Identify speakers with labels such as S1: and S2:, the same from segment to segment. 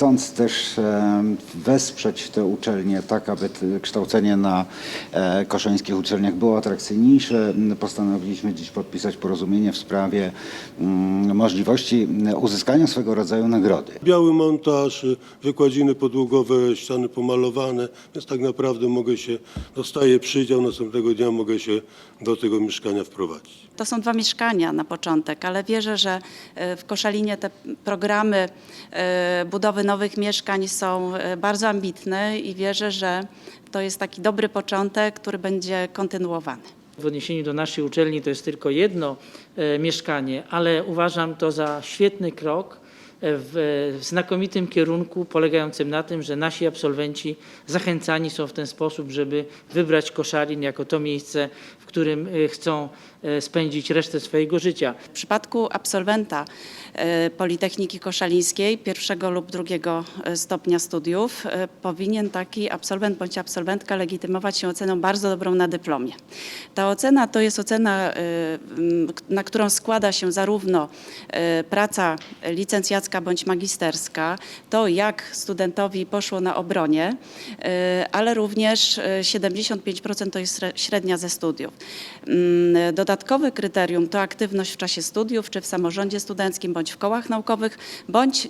S1: chcąc też e, wesprzeć te uczelnie tak, aby kształcenie na e, koszańskich uczelniach było atrakcyjniejsze, postanowiliśmy dziś podpisać porozumienie w sprawie mm, możliwości uzyskania swego rodzaju nagrody.
S2: Biały montaż, y, wykładziny podłogowe, ściany pomalowane, więc tak naprawdę mogę się, dostaję przydział, następnego dnia mogę się do tego mieszkania wprowadzić.
S3: To są dwa mieszkania na początek, ale wierzę, że e, w Koszalinie te programy budowy nowych mieszkań są e, bardzo ambitne i wierzę, że to jest taki dobry początek, który będzie kontynuowany.
S4: W odniesieniu do naszej uczelni to jest tylko jedno e, mieszkanie, ale uważam to za świetny krok w, znakomitym kierunku, polegającym na tym, że nasi absolwenci zachęcani są w ten sposób, żeby wybrać Koszalin jako to miejsce, w którym e, chcą e, spędzić resztę swojego życia.
S3: W przypadku absolwenta e, Politechniki Koszalińskiej pierwszego lub drugiego stopnia studiów powinien taki absolwent bądź absolwentka legitymować się oceną bardzo dobrą na dyplomie. Ta ocena to jest ocena, na którą składa się zarówno praca licencjacka bądź magisterska, to jak studentowi poszło na obronie, e, ale również e, 75% to jest śre- średnia ze studiów. Mm, Dodatkowe kryterium to aktywność w czasie studiów, czy w samorządzie studenckim, bądź w kołach naukowych, bądź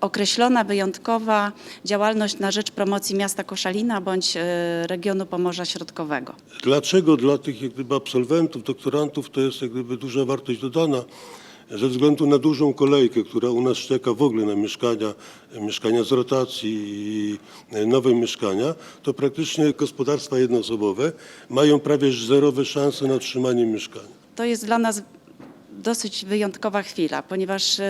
S3: określona wyjątkowa działalność na rzecz promocji miasta Koszalina bądź e, regionu Pomorza Środkowego.
S2: Dlaczego dla tych jak gdyby absolwentów, doktorantów to jest jak gdyby duża wartość dodana? Ze względu na dużą kolejkę, która u nas czeka w ogóle na mieszkania, mieszkania z rotacji i nowe mieszkania, to praktycznie gospodarstwa jednoosobowe mają prawie zerowe szanse na otrzymanie mieszkania.
S3: To jest dla nas dosyć wyjątkowa chwila, ponieważ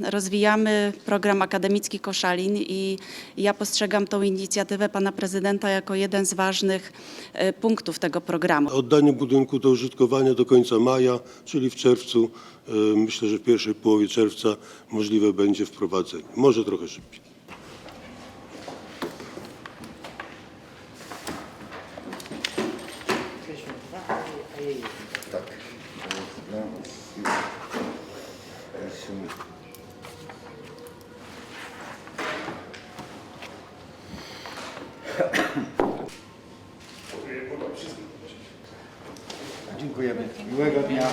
S3: rozwijamy program akademicki Koszalin i ja postrzegam tą inicjatywę pana prezydenta jako jeden z ważnych e, punktów tego programu.
S2: Oddanie budynku do użytkowania do końca maja, czyli w czerwcu, e, myślę, że w pierwszej połowie czerwca możliwe będzie wprowadzenie. Może trochę szybciej.
S1: Dziękujemy. Miłego dnia.